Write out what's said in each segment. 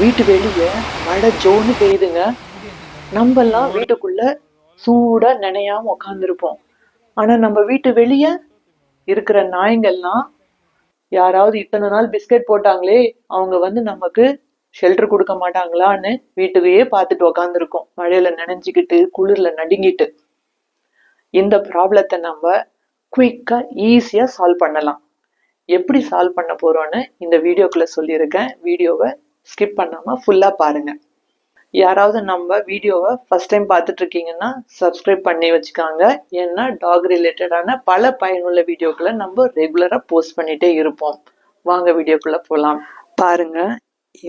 வீட்டு வெளியே மழை ஜோன்னு பெய்யுதுங்க நம்மெல்லாம் வீட்டுக்குள்ள சூடா நினையாம உட்காந்துருப்போம் ஆனா நம்ம வீட்டு வெளியே இருக்கிற நாய்ங்கள்லாம் யாராவது இத்தனை நாள் பிஸ்கட் போட்டாங்களே அவங்க வந்து நமக்கு ஷெல்டர் கொடுக்க மாட்டாங்களான்னு வீட்டுக்கையே பார்த்துட்டு உக்காந்துருக்கோம். மழையில நனைஞ்சுக்கிட்டு குளிர்ல நடுங்கிட்டு. இந்த ப்ராப்ளத்தை நம்ம குயிக்கா ஈஸியா சால்வ் பண்ணலாம். எப்படி சால்வ் பண்ண போறோம்னு இந்த வீடியோக்குள்ள சொல்லியிருக்கேன். வீடியோவை ஸ்கிப் பண்ணாமல் ஃபுல்லாக பாருங்கள் யாராவது நம்ம வீடியோவை ஃபஸ்ட் டைம் பார்த்துட்டு இருக்கீங்கன்னா சப்ஸ்கிரைப் பண்ணி வச்சுக்காங்க. ஏன்னா டாக் ரிலேட்டடான பல பயனுள்ள வீடியோக்களை நம்ம ரெகுலராக போஸ்ட் பண்ணிகிட்டே இருப்போம். வாங்க வீடியோக்குள்ளே போகலாம் பாருங்க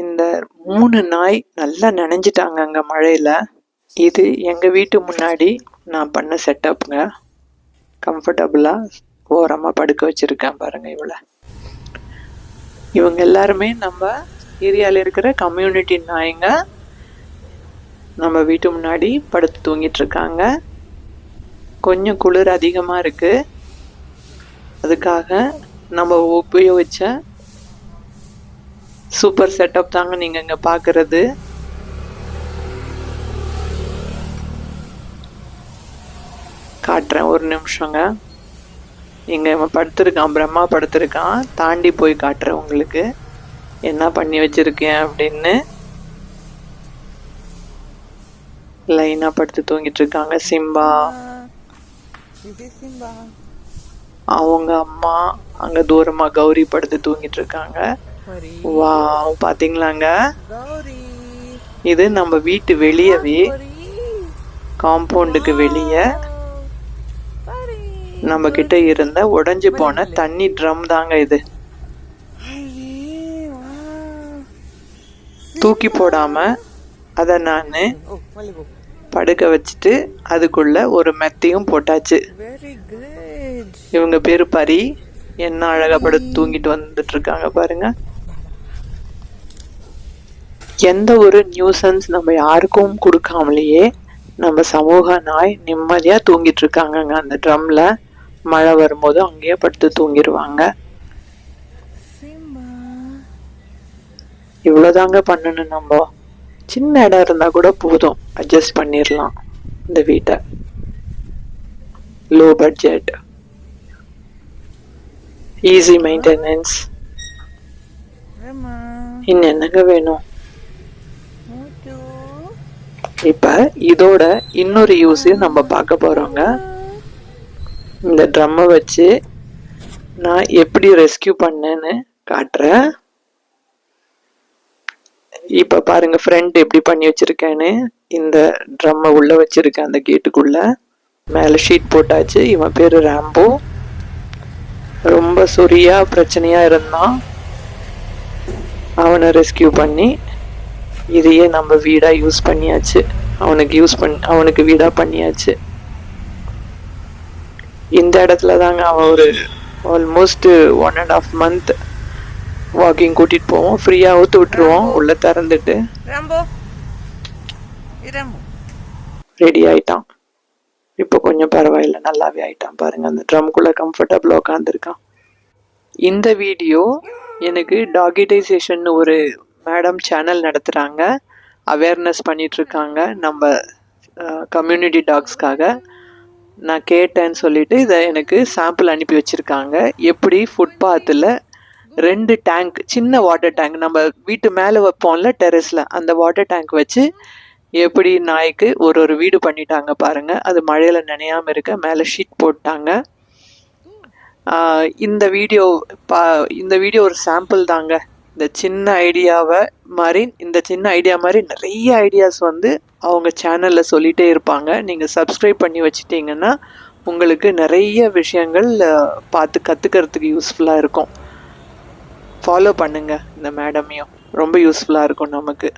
இந்த மூணு நாய் நல்லா நனைஞ்சிட்டாங்க அங்கே மழையில். இது எங்கள் வீட்டு முன்னாடி நான் பண்ண செட்டப்புங்க கம்ஃபர்டபுளாக ஓரமாக படுக்க வச்சுருக்கேன் பாருங்கள் இவளை. இவங்க எல்லாருமே நம்ம ஏரியாவில் இருக்கிற கம்யூனிட்டி நாய்ங்க நம்ம வீட்டு முன்னாடி படுத்து தூங்கிட்டு இருக்காங்க. கொஞ்சம் குளிர் அதிகமாக இருக்கு. அதுக்காக நம்ம உபயோகிச்ச சூப்பர் செட்டப் தாங்க நீங்கள் இங்கே பார்க்குறது காட்டுறேன் ஒரு நிமிஷங்க. இங்கே இவன் படுத்திருக்கான் பிரம்மா படுத்திருக்கான். தாண்டி போய் காட்டுறேன் உங்களுக்கு. என்ன பண்ணி வச்சிருக்கேன் அப்படின்னு லைனா படுத்து தூங்கிட்டு இருக்காங்க சிம்பா. அவங்க அம்மா அங்க தூரமா கௌரி படுத்து தூங்கிட்டு இருக்காங்க. வா பாத்தீங்களாங்க Gauri. இது நம்ம வீட்டு வெளியவே. காம்பவுண்டுக்கு வெளியே. நம்ம கிட்ட இருந்த உடைஞ்சு போன தண்ணி ட்ரம் தாங்க இது தூக்கி போடாம அதை நான். படுக்க வச்சுட்டு அதுக்குள்ள ஒரு மெத்தையும் போட்டாச்சு. இவங்க பேரு பரி என்ன அழகா படுத்து தூங்கிட்டு வந்துட்டு இருக்காங்க பாருங்க எந்த ஒரு நியூசன்ஸ் நம்ம யாருக்கும் கொடுக்காமலேயே நம்ம சமூக நாய் நிம்மதியா தூங்கிட்டு இருக்காங்கங்க அந்த ட்ரம்ல மழை வரும்போது அங்கேயே படுத்து தூங்கிடுவாங்க இவ்வளவுதாங்க பண்ணணும் நம்ம. சின்ன இடம் இருந்தா கூட போதும். அட்ஜஸ்ட் பண்ணிடலாம் இந்த வீட்டை. Low budget easy maintenance. இன்னும் என்னங்க வேணும். இப்ப இதோட இன்னொரு யூஸையும் நம்ம பார்க்க போறோங்க. இந்த ட்ரம்மை வச்சு நான் எப்படி ரெஸ்கியூ பண்ணேன்னு காட்டுறேன். இப்போ பாருங்க ஃப்ரண்ட் எப்படி பண்ணி வச்சிருக்கேன்னு. இந்த ட்ரம்மை உள்ள வச்சுருக்கேன் அந்த கேட்டுக்குள்ள மேலே ஷீட் போட்டாச்சு இவன் பேர் ராம்போ. ரொம்ப சொரியா பிரச்சனையாக இருந்தான். அவனை ரெஸ்கியூ பண்ணி இதையே நம்ம வீடாக யூஸ் பண்ணியாச்சு. அவனுக்கு யூஸ் பண்ணி அவனுக்கு வீடாக பண்ணியாச்சு. இந்த இடத்துல தாங்க அவன் ஒரு almost one and half month walking கூட்டிட்டு போவோம். ஃப்ரீயா ஊத்து விட்டுருவோம். உள்ள திறந்துட்டு. ரெடி ஆயிட்டான். இப்போ கொஞ்சம் பரவாயில்ல. நல்லாவே ஆயிட்டான். பாருங்க அந்த ட்ரம்குள்ள கம்ஃபர்டபுளாக உட்காந்துருக்கான் இந்த வீடியோ எனக்கு டாகிடைசேஷன் ஒரு மேடம் சேனல் நடத்துகிறாங்க அவேர்னஸ் பண்ணிட்டு இருக்காங்க நம்ம கம்யூனிட்டி டாக்ஸ்க்காக நான் கேட்டேன்னு சொல்லிட்டு இதை எனக்கு சாம்பிள் அனுப்பி வச்சுருக்காங்க. எப்படி ஃபுட்பாத்தில் ரெண்டு டேங்க் சின்ன வாட்டர் டேங்க் நம்ம வீட்டு மேலே வைப்போம்ல டெரஸில் அந்த வாட்டர் டேங்க் வச்சு எப்படி நாய்க்கு ஒரு ஒரு வீடு பண்ணிட்டாங்க பாருங்கள் அது மழையில் நினையாமல் இருக்க மேலே ஷீட் போட்டாங்க. இந்த வீடியோ பா இந்த வீடியோ ஒரு சாம்பிள் தாங்க. இந்த சின்ன ஐடியாவை மாதிரி இந்த சின்ன ஐடியா மாதிரி நிறைய ஐடியாஸ் வந்து அவங்க சேனலில் சொல்லிகிட்டே இருப்பாங்க. நீங்கள் சப்ஸ்கிரைப் பண்ணி வச்சுட்டிங்கன்னா உங்களுக்கு நிறைய விஷயங்கள் பார்த்து கற்றுக்கிறதுக்கு யூஸ்ஃபுல்லாக இருக்கும். ஃபாலோ பண்ணுங்க இந்த மேடமையும். ரொம்ப யூஸ்ஃபுல்லாக இருக்கும் நமக்கு.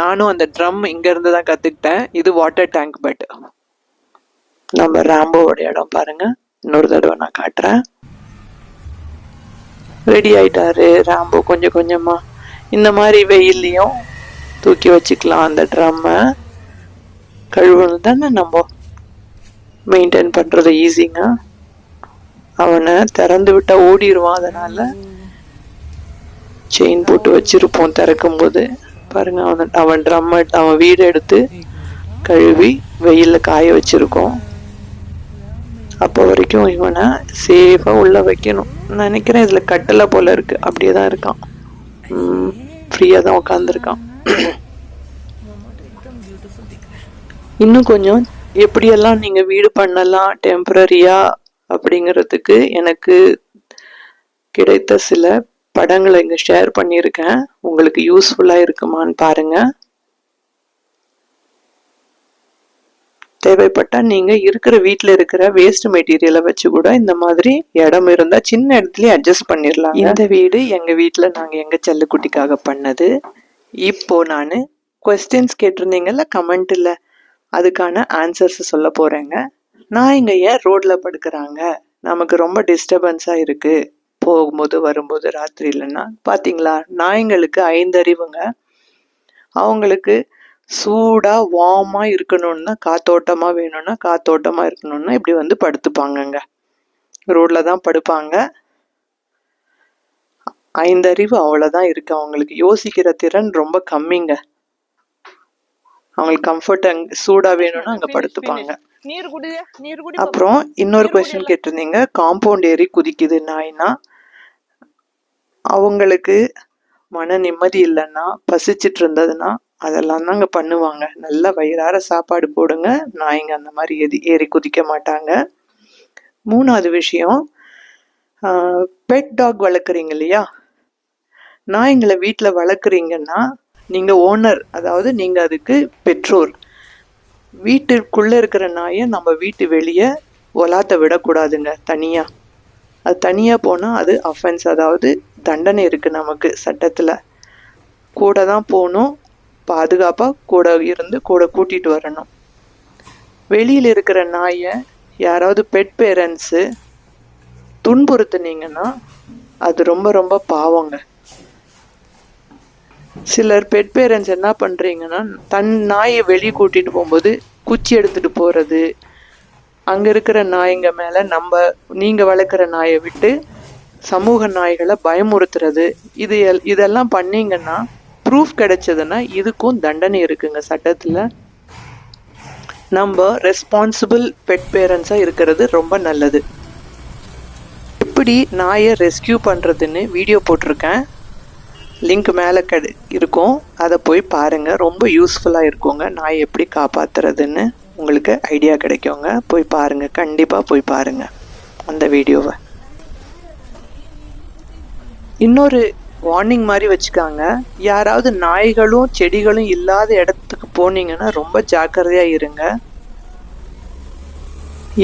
நானும் அந்த ட்ரம் இங்கேருந்து தான் கற்றுக்கிட்டேன் இது வாட்டர் டேங்க் பட் நம்ம ராம்போவோட இடம் பாருங்கள் இன்னொரு தடவை நான் காட்டுறேன். ரெடி ஆயிட்டாரு ராம்போ கொஞ்சம் கொஞ்சமாக இந்த மாதிரி வெயில்லையும் தூக்கி வச்சுக்கலாம் அந்த ட்ரம்மை கழுவுறது தானே நம்ம மெயின்டைன் பண்ணுறது ஈஸிங்க அவனை திறந்து விட்டால் ஓடிடுவான் அதனால். செயின் போட்டு வச்சுருப்போம் திறக்கும்போது. பாருங்க அவன் அவன் ட்ரம் அவன் வீடு எடுத்து கழுவி வெயிலில் காய வச்சுருக்கோம். அப்போ வரைக்கும் இவனை சேஃபாக உள்ளே வைக்கணும். நினைக்கிறேன் இதில் கட்டளை போல் இருக்குது அப்படியே தான் இருக்கான். ஃப்ரீயாக தான் உட்காந்துருக்கான் இன்னும் கொஞ்சம் எப்படியெல்லாம் நீங்கள் வீடு பண்ணலாம் டெம்பரரியாக அப்படிங்கிறதுக்கு எனக்கு கிடைத்த சில படங்களை இங்கே ஷேர் பண்ணியிருக்கேன். உங்களுக்கு யூஸ்ஃபுல்லாக இருக்குமான்னு பாருங்க. தேவைப்பட்டால் நீங்கள் இருக்கிற வீட்டில் இருக்கிற வேஸ்ட் மெட்டீரியலை வச்சு கூட இந்த மாதிரி இடம் இருந்தால் சின்ன இடத்துலயே அட்ஜஸ்ட் பண்ணிடலாம் இந்த வீடு எங்கள் வீட்டில் நாங்கள் எங்கள் செல்லுக்குட்டிக்காக பண்ணது. இப்போ நான் கொஸ்டின்ஸ் கேட்டிருந்தீங்கல்ல கமெண்ட்டில் அதுக்கான ஆன்சர்ஸ் சொல்ல போகிறேங்க நான் இங்கே ஏன் ரோட்டில் படுக்கிறாங்க? நமக்கு ரொம்ப டிஸ்டர்பன்ஸாக இருக்குது போகும்போது வரும்போது ராத்திரிலன்னா பாத்தீங்களா? நாய்ங்களுக்கு ஐந்தறிவுங்க. அவங்களுக்கு சூடா வார்மா இருக்கணும்னா காத்தோட்டமா வேணும்னா காத்தோட்டமா இருக்கணும்னா இப்படி வந்து படுத்துப்பாங்கங்க. ரோட்ல தான் படுப்பாங்க. ஐந்தறிவு அவ்வளவுதான் இருக்கு அவங்களுக்கு. யோசிக்கிற திறன் ரொம்ப கம்மிங்க. அவங்களுக்கு கம்ஃபர்ட் அங்க சூடா வேணும்னா அங்க படுத்துப்பாங்க. அப்புறம் இன்னொரு கொஸ்டின் கேட்டிருந்தீங்க. காம்பவுண்ட் ஏறி குதிக்குது நாய்னா அவங்களுக்கு மன நிம்மதி இல்லைன்னா பசிச்சிட்டு இருந்ததுன்னா அதெல்லாம் தாங்க பண்ணுவாங்க. நல்ல வயிறார சாப்பாடு போடுங்க. நாய்ங்க அந்த மாதிரி எதி ஏறி குதிக்க மாட்டாங்க. மூணாவது விஷயம் பெட் டாக் வளர்க்குறீங்க இல்லையா? நாய்ங்களை வீட்டில் வளர்க்குறீங்கன்னா நீங்கள் ஓனர் அதாவது நீங்கள் அதுக்கு பெற்றோர். வீட்டுக்குள்ளே இருக்கிற நாயை நம்ம வீட்டு வெளியே ஒலாத்த விடக்கூடாதுங்க தனியாக அது தனியாக போனால் அது அஃபென்ஸ் அதாவது தண்டனை இருக்குது நமக்கு சட்டத்தில். கூட தான் போகணும் பாதுகாப்பாக கூட இருந்து கூட கூட்டிகிட்டு வரணும். வெளியில் இருக்கிற நாயை யாராவது பெட் பேரண்ட்ஸு துன்புறுத்துனீங்கன்னா அது ரொம்ப ரொம்ப பாவங்க. சிலர் பெட் பேரண்ட்ஸ் என்ன பண்ணுறீங்கன்னா தன் நாயை வெளியே கூட்டிகிட்டு போகும்போது குச்சி எடுத்துகிட்டு போகிறது அங்கே இருக்கிற நாய்ங்க மேலே நம்ம நீங்கள் வளர்க்குற நாயை விட்டு சமூக நாய்களை பயமுறுத்துறது இது எல்- இதெல்லாம் பண்ணீங்கன்னா ப்ரூஃப் கிடைச்சதுன்னா இதுக்கும் தண்டனை இருக்குங்க சட்டத்தில். நம்ம ரெஸ்பான்சிபிள் பெட் பேரண்ட்ஸாக இருக்கிறது ரொம்ப நல்லது. எப்படி நாயை ரெஸ்கியூ பண்ணுறதுன்னு வீடியோ போட்டிருக்கேன். லிங்க் மேலே கெடு இருக்கும். அதை போய் பாருங்கள் ரொம்ப யூஸ்ஃபுல்லாக இருக்குங்க. நாய் எப்படி காப்பாற்றுறதுன்னு உங்களுக்கு ஐடியா கிடைக்குங்க. போய் பாருங்கள் கண்டிப்பாக போய் பாருங்கள் அந்த வீடியோவை இன்னொரு வார்னிங் மாதிரி வச்சுக்காங்க. யாராவது நாய்களும் செடிகளும் இல்லாத இடத்துக்கு போனீங்கன்னா ரொம்ப ஜாக்கிரதையாக இருங்க.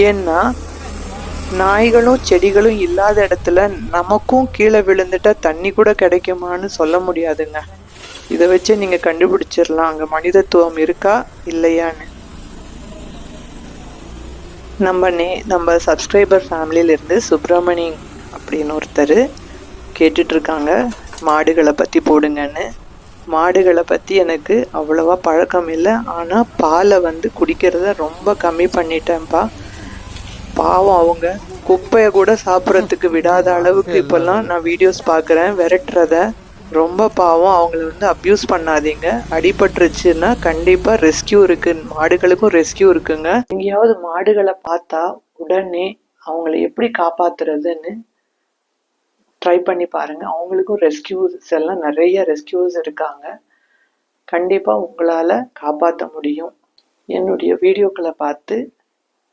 ஏன்னா நாய்களும் செடிகளும் இல்லாத இடத்துல நமக்கும் கீழே விழுந்துட்டா தண்ணி கூட கிடைக்குமான்னு சொல்ல முடியாதுங்க. இதை வச்சு நீங்கள் கண்டுபிடிச்சிடலாம். அங்கே மனிதத்துவம் இருக்கா? இல்லையான்னு. நம்ம நே நம்ம சப்ஸ்கிரைபர் ஃபேமிலியிலேருந்து சுப்பிரமணி அப்படின்னு ஒருத்தர் கேட்டுட்டு இருக்காங்க மாடுகளை பற்றி போடுங்கன்னு. மாடுகளை பற்றி எனக்கு அவ்வளவா பழக்கம் இல்லை. ஆனால் பாலை வந்து குடிக்கிறத ரொம்ப கம்மி பண்ணிட்டேன்ப்பா. பாவம் அவங்க. குப்பையை கூட சாப்பிட்றதுக்கு விடாத அளவுக்கு இப்போல்லாம் நான் வீடியோஸ் பார்க்குறேன். விரட்டுறத. ரொம்ப பாவம். அவங்கள வந்து அப்யூஸ் பண்ணாதீங்க. அடிபட்டுருச்சுன்னா கண்டிப்பாக ரெஸ்கியூ இருக்கு. மாடுகளுக்கும் ரெஸ்கியூ இருக்குங்க. எங்கேயாவது மாடுகளை பார்த்தா உடனே அவங்கள எப்படி காப்பாத்துறதுன்னு ட்ரை பண்ணி பாருங்க. அவங்களுக்கும் ரெஸ்கியூஸ் எல்லாம் நிறைய ரெஸ்கியூஸ் இருக்காங்க. கண்டிப்பாக உங்களால் காப்பாற்ற முடியும். என்னுடைய வீடியோக்களை பார்த்து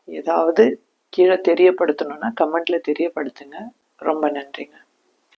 ஏதாவது கீழே தெரியப்படுத்தணும்னா கமெண்ட்ல தெரியப்படுத்துங்க. ரொம்ப நன்றிங்க.